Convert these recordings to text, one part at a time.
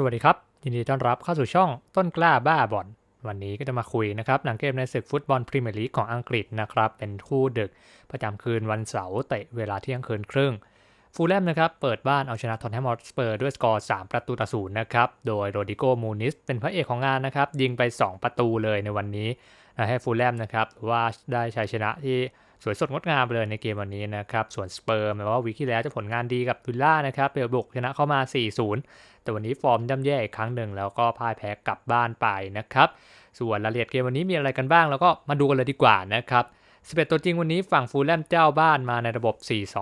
สวัสดีครับ ยินดีต้อนรับเข้าสู่ช่องต้นกล้าบ้าบอลวันนี้ก็จะมาคุยนะครับหลังเกมในศึกฟุตบอลพรีเมียร์ลีกของอังกฤษนะครับ เป็นคู่ดึกประจำคืนวันเสาร์เตะเวลาเที่ยงคืนครึ่ง ฟูลแลมนะครับเปิดบ้านเอาชนะทอนแฮมฮอตสเปอร์ด้วยสกอร์ 3 ประตูต่อศูนย์นะครับโดยโรดิโกมูนิสเป็นพระเอกของงานนะครับยิงไป 2 ประตูเลยในวันนี้ให้ฟูลแลมนะครับว่าได้ชัยชนะที่ สวยสดงดงามไปเลยในเกมวันนี้นะครับ ส่วนสเปอร์แม้ว่าวีคที่แล้วจะผลงานดีกับวิลล่านะครับเปบุกชนะเข้ามา 4-0 แต่วันนี้ฟอร์มย่ำแย่อีกครั้งหนึ่งแล้วก็พ่ายแพ้กลับบ้านไปนะครับ ส่วนรายละเอียดเกมวันนี้มีอะไรกันบ้าง แล้วก็มาดูกันเลยดีกว่านะครับ 11 ตัวจริงวันนี้ฝั่งฟูลแลมเจ้าบ้านมาในระบบ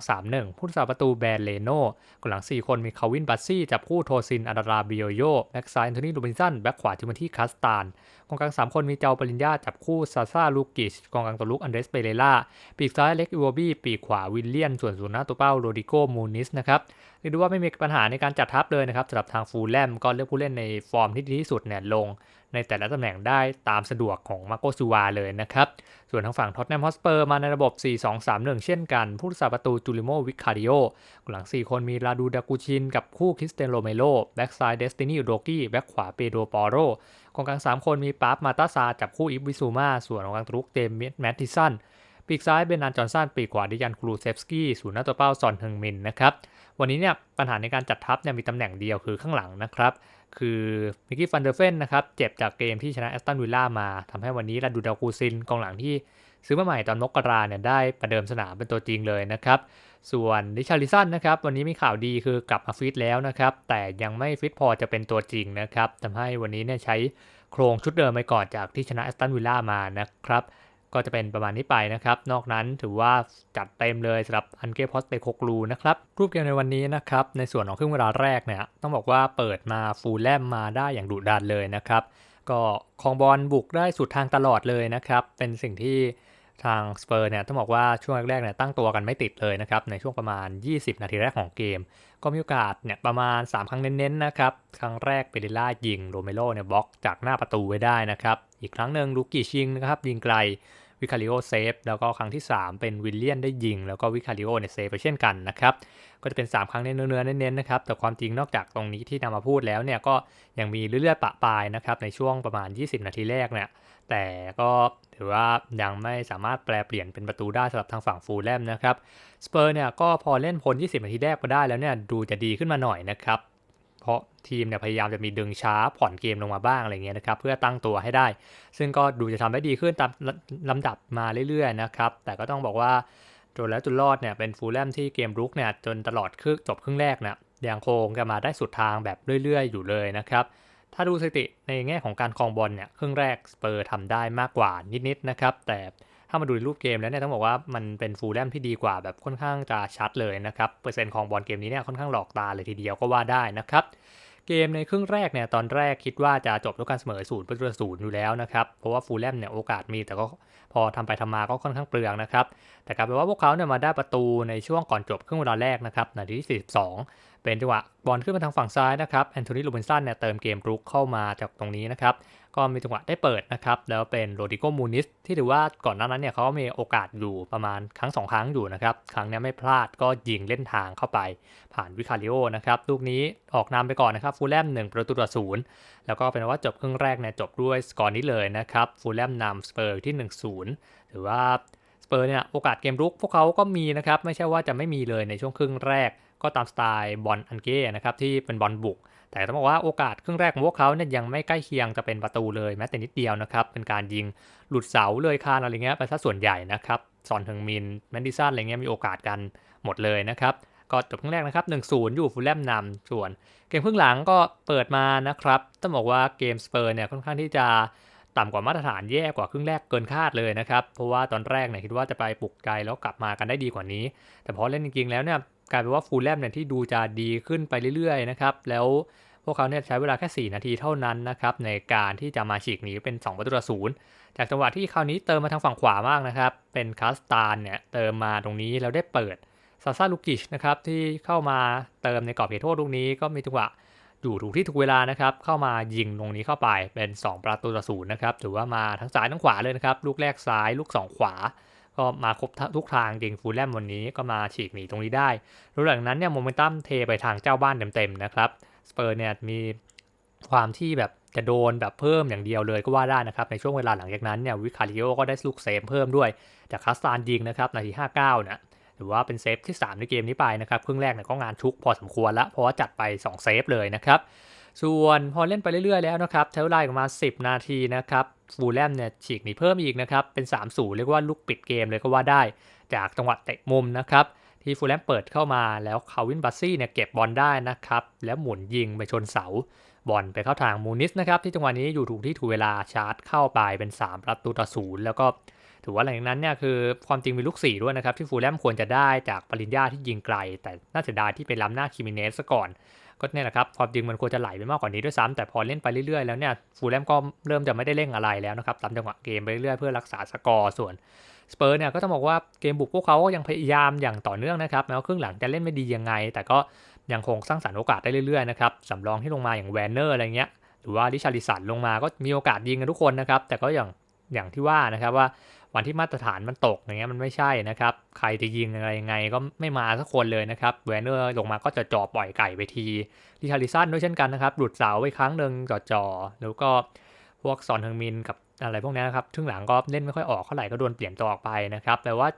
4-2-3-1 ผู้รักษาประตูแบนเลโน่กองหลัง 4 คนมีคาวินบัตซี่ จับคู่โทซินอาดาราบิโยโย แบ็กซ้ายแอนโทนีลูบินสัน แบ็กขวาทิมธีคัสตานกองกลาง 3 คนมีเจ้าปริญญา จับคู่ซาซาลูกิชกองกลางตัวลุกอันเดรสเปเรล่า ปีกซ้ายเล็กอีโวบี้ ปีกขวาวิลเลียน ส่วนศูนย์หน้าตัวเป้าโรดิโกมูนิสนะครับเรียกได้ว่าไม่มีปัญหาในการจัดทัพเลยนะครับสำหรับทางฟูลแลมก็เลือกผู้เล่นในฟอร์มที่ดีที่สุดเนี่ยลง ในแต่ละตำแหน่งได้ตามสะดวกของมาโกซูวาเลยนะครับ ส่วนทางฝั่งท็อตแนมฮอสเปอร์มาในระบบ 4-2-3-1 เช่นกัน ผู้รักษาประตูจูลิโมวิคาริโอหลัง 4 คนมีลาดูดากูชินกับคู่คริสเตนโรเมโลแบ็กซ้ายเดสตินีโดกี้แบ็กขวาเปโดปอโรกองกลาง 3 คนมีปาร์ฟมาตาซาจับคู่อิฟวิซูมาส่วนกองกลางตรุกเตมแมตติสัน ปีกซ้ายเบนนานจอร์สันปีกขวาดิยันครูเซฟสกี้ศูนย์หน้าตัวเป้าซอนเฮงมินนะครับวันนี้เนี่ยปัญหาในการจัดทัพเนี่ยมีตำแหน่งเดียวคือข้างหลังนะครับคือมิกกี้ฟันเดอร์เฟนนะครับเจ็บจากเกมที่ชนะแอสตันวิลล่ามาทำให้วันนี้ลาดูดากูซินกองหลังที่ซื้อมาใหม่ตอนมกราเนี่ยได้ประเดิมสนามเป็นตัวจริงเลยนะครับ ส่วนดิชาริสันนะครับวันนี้มีข่าวดีคือกลับมาฟิตแล้วนะครับ แต่ยังไม่ฟิตพอจะเป็นตัวจริงนะครับทำให้วันนี้เนี่ยใช้โครงชุดเดิมไปก่อนจากที่ชนะแอสตันวิลล่ามานะครับ ก็จะเป็นประมาณนี้ไปนะครับ นอกนั้นถือว่าจัดเต็มเลยสำหรับอันเกพอสเตโคกลูนะครับ รูปเกมในวันนี้นะครับ ในส่วนของครึ่งเวลาแรกเนี่ย ต้องบอกว่าเปิดมาฟูลแลมมาได้อย่างดุดันเลยนะครับ ก็คองบอลบุกได้สุดทางตลอดเลยนะครับ เป็นสิ่งที่ทางสเปอร์เนี่ยต้องบอกว่าช่วงแรกๆเนี่ยตั้งตัวกันไม่ติดเลยนะครับ ในช่วงประมาณ 20 นาทีแรกของเกม ก็มีโอกาสเนี่ยประมาณ 3 ครั้งเน้นๆนะครับ ครั้งแรกเปริล่ายิงโรเมโรเนี่ยบล็อกจากหน้าประตูไว้ได้นะครับ อีกครั้งหนึ่งลูกิชิงนะครับยิงไกลวิคาริโอเซฟแล้วก็ครั้งที่ 3 เป็นวิลเลียนได้ยิง แล้วก็วิคาริโอเนี่ยเซฟไปเช่นกันนะครับก็จะเป็น 3 ครั้งเนื้อเนื้อเน้นๆนะครับแต่ความจริงนอกจากตรงนี้ที่นำมาพูดแล้วเนี่ยก็ยังมีเรื่อยๆปะปายนะครับในช่วงประมาณ 20 นาทีแรกเนี่ยแต่ก็ถือว่ายังไม่สามารถแปลเปลี่ยนเป็นประตูได้สำหรับทางฝั่งฟูลแลมนะครับสเปอร์เนี่ยก็พอเล่นพ้น 20 นาทีแรกมาได้แล้วเนี่ยดูจะดีขึ้นมาหน่อยนะครับ ราะทีมเนี่ยพยายามจะมีดึงช้าผ่อนเกมลงมาบ้างอะไรเงี้ยนะครับเพื่อตั้งตัวให้ได้ ซึ่งก็ดูจะทำได้ดีขึ้นตามลำดับมาเรื่อยๆนะครับแต่ก็ต้องบอกว่าจนแล้วจนรอดเนี่ยเป็นฟูลแลมที่เกมรุกเนี่ยจนตลอดคือจบครึ่งแรกเนี่ยยังคงจะมาได้สุดทางแบบเรื่อย ๆ อยู่เลยนะครับถ้าดูสถิติในแง่ของการครองบอลเนี่ยครึ่งแรกสเปอร์ทำได้มากกว่านิดๆนะครับแต่ ถ้ามาดูในรูปเกมแล้วเนี่ยต้องบอกว่ามันเป็นฟูลแลมที่ดีกว่าแบบค่อนข้างจะชัดเลยนะครับ เปอร์เซ็นต์ของบอลเกมนี้เนี่ยค่อนข้างหลอกตาเลยทีเดียวก็ว่าได้นะครับเกมในครึ่งแรกเนี่ยตอนแรกคิดว่าจะจบด้วยการเสมอศูนย์ประตูศูนย์อยู่แล้วนะครับ เพราะว่าฟูลแลมเนี่ยโอกาสมีแต่ก็พอทำไปทำมาก็ค่อนข้างเปลืองนะครับ แต่กลายเป็นว่าพวกเขาเนี่ยมาได้ประตูในช่วงก่อนจบครึ่งเวลาแรกนะครับนาทีที่ 42 เป็นจังหวะบอลขึ้นมาทางฝั่งซ้ายนะครับแอนโทนีลูเบนสันเนี่ยเติมเกมรุกเข้ามาจากตรงนี้นะครับก็มีจังหวะได้เปิดนะครับแล้วเป็นโรดิโกมูนิสที่ถือว่าก่อนหน้านั้นเนี่ยเขามีโอกาสอยู่ประมาณครั้ง 2 ครั้งอยู่นะครับครั้งนี้ไม่พลาดก็ยิงเล่นทางเข้าไปผ่านวิคาริโอนะครับลูกนี้ออกนำไปก่อนนะครับฟูลแลม1ประตูต่อศูนย์แล้วก็เป็นว่าจบครึ่งแรกเนี่ยจบด้วยสกอร์นี้เลยนะครับฟูลแลมนำสเปอร์ที่ 1-0ถือว่าสเปอร์เนี่ยโอกาสเกมรุกพวกเขาก็มีนะครับไม่ใช่ว่าจะไม่มีเลยในช่วงครึ่งแรก ก็ตามสไตล์บอลอันเก้นะครับที่เป็นบอลบุก แต่ต้องบอกว่าโอกาสครึ่งแรกของพวกเขาเนี่ยยังไม่ใกล้เคียงจะเป็นประตูเลยแม้แต่นิดเดียวนะครับเป็นการยิงหลุดเสาเลยคานอะไรเงี้ยไปซะส่วนใหญ่นะครับซอนเทงมินแมนดิสันอะไรเงี้ยมีโอกาสกันหมดเลยนะครับก็จบครึ่งแรกนะครับ 1-0 อยู่ฟูลแลมนำส่วน เกมครึ่งหลังก็เปิดมานะครับ ต้องบอกว่าเกมสเปอร์เนี่ยค่อนข้างที่จะต่ำกว่ามาตรฐานแย่กว่าครึ่งแรกเกินคาดเลยนะครับ เพราะว่าตอนแรกเนี่ยคิดว่าจะไปปลุกใจแล้วกลับมากันได้ดีกว่านี้ แต่พอเล่นจริงๆแล้วเนี่ย กลายเป็นว่าฟูลแลมเนี่ยที่ดูจะดีขึ้นไปเรื่อยๆนะครับแล้วพวกเขาเนี่ยใช้เวลาแค่ 4 นาทีเท่านั้นนะครับในการที่จะมาฉีกหนีเป็น2ประตูต่อศูนย์จากจังหวะที่คราวนี้เติมมาทางฝั่งขวามากนะครับเป็นคาสตานเนี่ยเติมมาตรงนี้แล้วได้เปิดซาซาลูกิชนะครับที่เข้ามาเติมในกรอบเขตโทษลูกนี้ก็มีจังหวะอยู่ถูกที่ถูกเวลานะครับเข้ามายิงตรงนี้เข้าไปเป็น 2 ประตูต่อศูนย์นะครับถือว่ามาทั้งซ้ายทั้งขวาเลยนะครับลูกแรกซ้ายลูก 2 ขวา ก็มาครบทุกทางจริงฟูลแลมวันนี้ก็มาฉีกหนีตรงนี้ได้แล้วหลังนั้นเนี่ยโมเมนตัมเทไปทางเจ้าบ้านเต็มๆนะครับสเปอร์เนี่ยมีความที่แบบจะโดนแบบเพิ่มอย่างเดียวเลยก็ว่าได้นะครับ ในช่วงเวลาหลังจากนั้นเนี่ยวิคาริโอก็ได้ลูกเซฟเพิ่มด้วยจากคัสตานยิงนะครับนาที 59นะถือว่าเป็นเซฟที่ 3 ในเกมนี้ไปนะครับครึ่งแรกเนี่ยก็งานชุกพอสมควรละเพราะว่าจัดไป 2 เซฟเลยนะครับ ส่วนพอเล่นไปเรื่อยๆแล้วนะครับใช้เวลาประมาณ10 นาทีนะครับ ฟูลแลมเนี่ยฉีกหนีเพิ่มอีกนะครับ เป็น 3-0 เรียกว่าลูกปิดเกมเลยก็ว่าได้ จากจังหวะเตะมุมนะครับ ที่ฟูลแลมเปิดเข้ามาแล้วคาวินบัสซี่เนี่ยเก็บบอลได้นะครับ แล้วหมุนยิงไปชนเสาบอลไปเข้าทางมูนิสนะครับที่จังหวะนี้อยู่ถูกที่ถูกเวลาชาร์จเข้าไปเป็น 3 ประตูต่อศูนย์แล้วก็ถือว่าหลังจากนั้นเนี่ยคือความจริงมีลูก 4 ด้วยนะครับ ที่ฟูลแลมควรจะได้จากปริญญาที่ยิงไกล แต่น่าเสียดายที่ไปล้ำหน้าคิมิเนสซะก่อน ก็เนี่ยแหละครับความจริงมันควรจะไหลไปมากกว่านี้ด้วยซ้ำแต่พอเล่นไปเรื่อยๆแล้วเนี่ยฟูลแลมก็เริ่มจะไม่ได้เร่งอะไรแล้วนะครับตามจังหวะเกมไปเรื่อยๆเพื่อรักษาสกอร์ส่วนสเปอร์เนี่ยก็ต้องบอกว่าเกมบุกพวกเขาก็ยังพยายามอย่างต่อเนื่องนะครับแม้ว่าครึ่งหลังจะเล่นไม่ดียังไง แต่ก็ยังคงสร้างสรรค์โอกาสได้เรื่อยๆนะครับสำรองที่ลงมาอย่างแวนเนอร์อะไรเงี้ยหรือว่าดิชาริสันลงมาก็มีโอกาสยิงกันทุกคนนะครับแต่ก็อย่างอย่างที่ว่านะครับว่า วันที่มาตรฐานมันตกอย่างเงี้ยมันไม่ใช่นะครับ ใครจะยิงอะไรยังไงก็ไม่มาสักคนเลยนะครับแวนเนอร์ลงมาก็จะจ่อปล่อยไก่ไปทีดิชาริสันด้วยเช่นกันนะครับหลุดเสาไปครั้งหนึ่งจ่อๆแล้วก็พวกซอนเฮงมินกับอะไรพวกนี้นะครับทึ่งหลังก็เล่นไม่ค่อยออกเท่าไหร่ก็โดนเปลี่ยนตัวออกไปนะครับแต่ว่า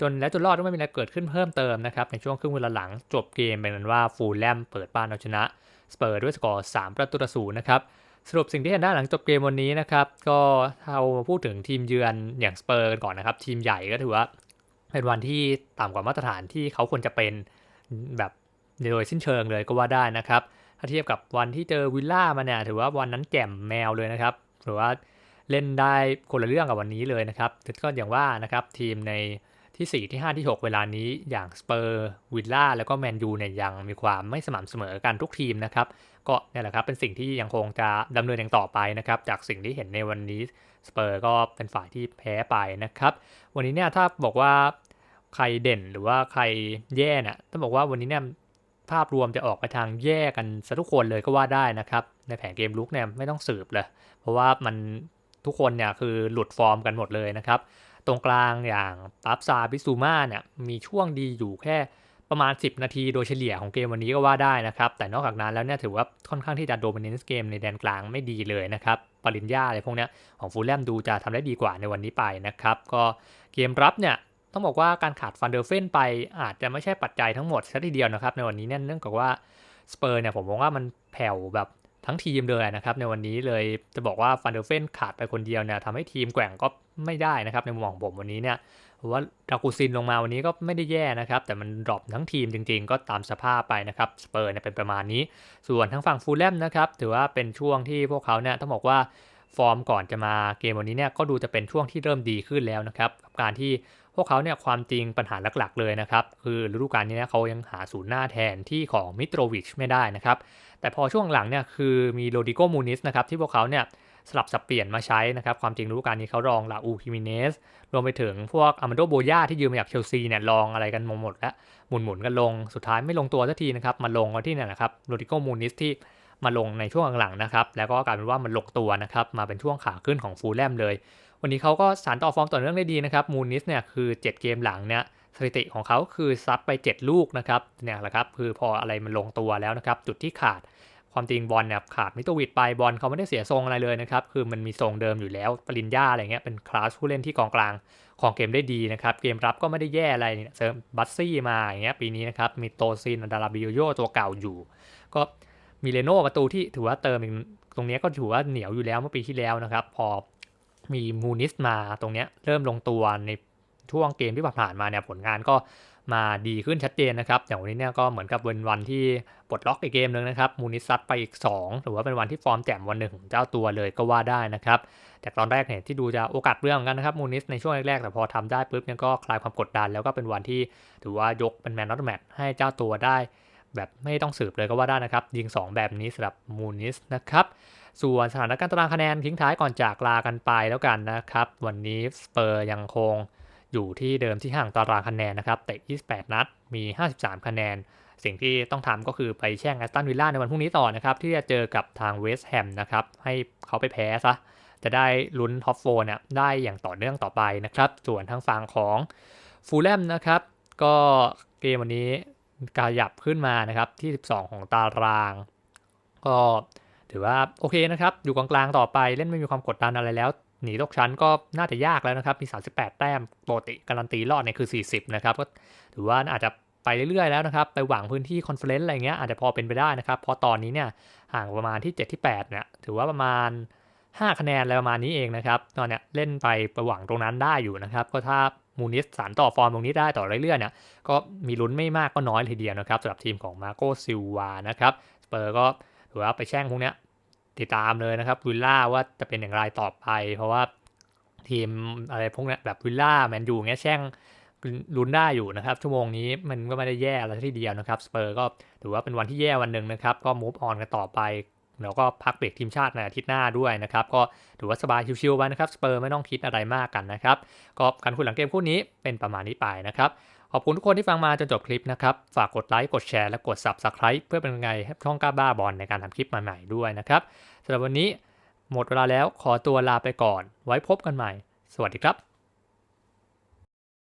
จนแล้วจนรอดก็ไม่มีอะไรเกิดขึ้นเพิ่มเติมนะครับในช่วงครึ่งเวลาหลังจบเกมเป็นนั้นว่าฟูลแลมเปิดบ้านเอาชนะสเปอร์ด้วยสกอร์3ประตูต่อศูนย์นะครับ สรุปสิ่งที่เห็นได้หลังจบเกมวันนี้นะครับ ก็เราพูดถึงทีมเยือนอย่างสเปอร์กันก่อนนะครับ ทีมใหญ่ก็ถือว่าเป็นวันที่ต่ำกว่ามาตรฐานที่เขาควรจะเป็นแบบโดยสิ้นเชิงเลยก็ว่าได้นะครับ ถ้าเทียบกับวันที่เจอวิลล่ามาเนี่ยถือว่าวันนั้นแจ่มแมวเลยนะครับหรือว่าเล่นได้คนละเรื่องกับวันนี้เลยนะครับก็อย่างว่านะครับทีมใน ที่ 4 ที่ 5 ที่ 6 เวลานี้อย่างสเปอร์วิลล่าแล้วก็แมนยูเนี่ยยังมีความไม่สม่ำเสมอกันทุกทีมนะครับ ก็นี่แหละครับเป็นสิ่งที่ยังคงจะดำเนินอย่างต่อไปนะครับ จากสิ่งที่เห็นในวันนี้สเปอร์ก็เป็นฝ่ายที่แพ้ไปนะครับ วันนี้เนี่ยถ้าบอกว่าใครเด่นหรือว่าใครแย่เนี่ยต้องบอกว่าวันนี้เนี่ยภาพรวมจะออกไปทางแย่กันซะทุกคนเลยก็ว่าได้นะครับ ในแผนเกมลุกเนี่ยไม่ต้องสืบเลย เพราะว่ามันทุกคนเนี่ยคือหลุดฟอร์มกันหมดเลยนะครับ ตรงกลางอย่างปับซาบิซูมาเนี่ยมีช่วงดีอยู่แค่ประมาณ 10 นาทีโดยเฉลี่ยของเกมวันนี้ก็ว่าได้นะครับ แต่นอกจากนั้นแล้วเนี่ยถือว่าค่อนข้างที่จะโดมิเนนซ์เกมในแดนกลางไม่ดีเลยนะครับ ปริญญาอะไรพวกเนี้ยของฟูลแลมดูจะทำได้ดีกว่าในวันนี้ไปนะครับ ก็เกมรับเนี่ยต้องบอกว่าการขาดฟันเดอร์เฟนไปอาจจะไม่ใช่ปัจจัยทั้งหมดซะทีเดียวนะครับ ในวันนี้เนี่ยเนื่องจากว่าสเปอร์เนี่ยผมมองว่ามันแผ่วแบบ ทั้งทีมเลยนะครับในวันนี้เลยจะบอกว่าฟันเดอร์เฟนขาดไปคนเดียวเนี่ยทำให้ทีมแกว่งก็ไม่ได้นะครับในมุมของผมวันนี้เนี่ยว่าดากูซินลงมาวันนี้ก็ไม่ได้แย่นะครับ แต่มันดรอปทั้งทีมจริงๆ ก็ตามสภาพไปนะครับสเปอร์เนี่ยเป็นประมาณนี้ ส่วนทั้งฝั่งฟูลแลมนะครับถือว่าเป็นช่วงที่พวกเขาเนี่ยต้องบอกว่าฟอร์มก่อนจะมาเกมวันนี้เนี่ยก็ดูจะเป็นช่วงที่เริ่มดีขึ้นแล้วนะครับกับการที่พวกเขาเนี่ยความจริงปัญหาหลักๆเลยนะครับ คือฤดูกาลนี้เขายังหาศูนย์หน้าแทนที่ของมิตรวิชไม่ได้นะครับ แต่พอช่วงหลังเนี่ยคือมีโรดิโกมูนิสนะครับที่พวกเขาเนี่ยสลับสับเปลี่ยนมาใช้นะครับความจริงฤดูกาลนี้เขาลองลาอูคิมิเนสรวมไปถึงพวกอามาโดโบย่าที่ยืมมาจากเชลซีเนี่ยลองอะไรกันหมดแล้วหมุนหมุนกันลงสุดท้ายไม่ลงตัวสักทีนะครับมาลงกันที่เนี่ยนะครับโรดิโกมูนิสที่มาลงในช่วงหลังๆนะครับแล้วก็กลายเป็นว่ามันลงตัวนะครับมาเป็นช่วงขาขึ้นของฟูลแลมเลย วันนี้เขาก็สานต่อฟอร์มต่อเนื่องได้ดีนะครับมูนิสเนี่ยคือ 7 เกมหลังเนี่ย สถิติของเขาคือซัดไป 7 ลูกนะครับเนี่ยแหละครับคือพออะไรมันลงตัวแล้วนะครับ จุดที่ขาดความจริงบอลเนี่ยขาดมิโตวิดไปบอลเขาไม่ได้เสียทรงอะไรเลยนะครับ คือมันมีทรงเดิมอยู่แล้วปริญญาอะไรเงี้ยเป็นคลาสผู้เล่นที่กองกลางของเกมได้ดีนะครับ เกมรับก็ไม่ได้แย่อะไรเสริมบัตซี่มาอย่างเงี้ยปีนี้นะครับ มีโตซินดาราบิโยโยตัวเก่าอยู่ ก็มีเลโน่ประตูที่ถือว่าเติมตรงนี้ก็ถือว่าเหนียวอยู่แล้วเมื่อปีที่แล้วนะครับ พอมีมูนิสมาตรงเนี้ยเริ่มลงตัวใน ช่วงเกมที่ผ่านมาเนี่ยผลงานก็มาดีขึ้นชัดเจนนะครับ อย่างวันนี้เนี่ยก็เหมือนกับเป็นวันที่ปลดล็อกอีกเกมนึงนะครับ มูนิซัตไปอีก 2 หรือว่าเป็นวันที่ฟอร์มแจ่มวันหนึ่งของเจ้าตัวเลยก็ว่าได้นะครับ แต่ตอนแรกเนี่ยที่ดูจะโอกาสเรื่องกันนะครับมูนิสในช่วงแรกๆแต่พอทำได้ปุ๊บเนี่ยก็คลายความกดดัน แล้วก็เป็นวันที่ถือว่ายกเป็นแมนนอตแมทให้เจ้าตัวได้ แบบไม่ต้องสืบเลยก็ว่าได้นะครับ ยิง 2 แบบนี้สำหรับมูนิสนะครับส่วนสถานการณ์ตารางคะแนนทิ้งท้ายก่อนจากลากันไปแล้วกันนะครับ วันนี้สเปอร์ยังคง อยู่ที่เดิมที่ห่างตารางคะแนนนะครับเตะ 28 นัด มี 53 คะแนน สิ่งที่ต้องทำก็คือไปแช่งแอสตันวิลล่าในวันพรุ่งนี้ต่อนะครับ ที่จะเจอกับทางเวสต์แฮมนะครับ ให้เขาไปแพ้ซะ จะได้ลุ้นท็อปโฟเนี่ยได้อย่างต่อเนื่องต่อไปนะครับ ส่วนทางฝั่งของฟูลแลมนะครับ ก็เกมวันนี้กายับขึ้นมานะครับที่ 12 ของตาราง ก็ถือว่าโอเคนะครับ อยู่กลางๆต่อไปเล่นไม่มีความกดดันอะไรแล้ว หนีตกชั้นก็น่าจะยากแล้วนะครับ มี 38 แต้มปกติการันตีรอดเนี่ยคือ 40 นะครับ ก็ถือว่าอาจจะไปเรื่อยๆแล้วนะครับ ไปหวังพื้นที่คอนเฟอเรนซ์อะไรเงี้ยอาจจะพอเป็นไปได้นะครับ เพราะตอนนี้เนี่ยห่างประมาณที่ 7 ที่ 8 เนี่ย ถือว่าประมาณ 5 คะแนนอะไรประมาณนี้เองนะครับ ตอนเนี้ยเล่นไปไปหวังตรงนั้นได้อยู่นะครับ ก็ถ้ามูนิสสานต่อฟอร์มตรงนี้ได้ต่อเรื่อยๆเนี่ย ก็มีลุ้นไม่มากก็น้อยทีเดียวนะครับสำหรับทีมของมาโกซิลวา นะครับ สเปอร์ก็ถือว่าไปแช่งพวกเนี้ย ติดตามเลยนะครับวิลล่าว่าจะเป็นอย่างไรต่อไป เพราะว่าทีมอะไรพวกนี้แบบวิลล่าแมนยูเงี้ยแช่งลุ้นได้อยู่นะครับชั่วโมงนี้มันก็ไม่ได้แย่อะไรที่เดียวนะครับสเปอร์ก็ถือว่าเป็นวันที่แย่วันหนึ่งนะครับก็มูฟออนกันต่อไปแล้วก็พักเบรกทีมชาติในอาทิตย์หน้าด้วยนะครับ ก็ถือว่าสบายชิวๆไปนะครับสเปอร์ไม่ต้องคิดอะไรมากกันนะครับ ก็การคุยหลังเกมคู่นี้เป็นประมาณนี้ไปนะครับ ขอบคุณทุกคนที่ฟังมาจนจบคลิปนะครับ ฝากกดไลค์ กดแชร์ และกด Subscribe เพื่อเป็นไงให้ช่องกล้าบ้าบอลในการทำคลิปใหม่ๆด้วยนะครับสำหรับวันนี้หมดเวลาแล้วขอตัวลาไปก่อน ไว้พบกันใหม่ สวัสดีครับ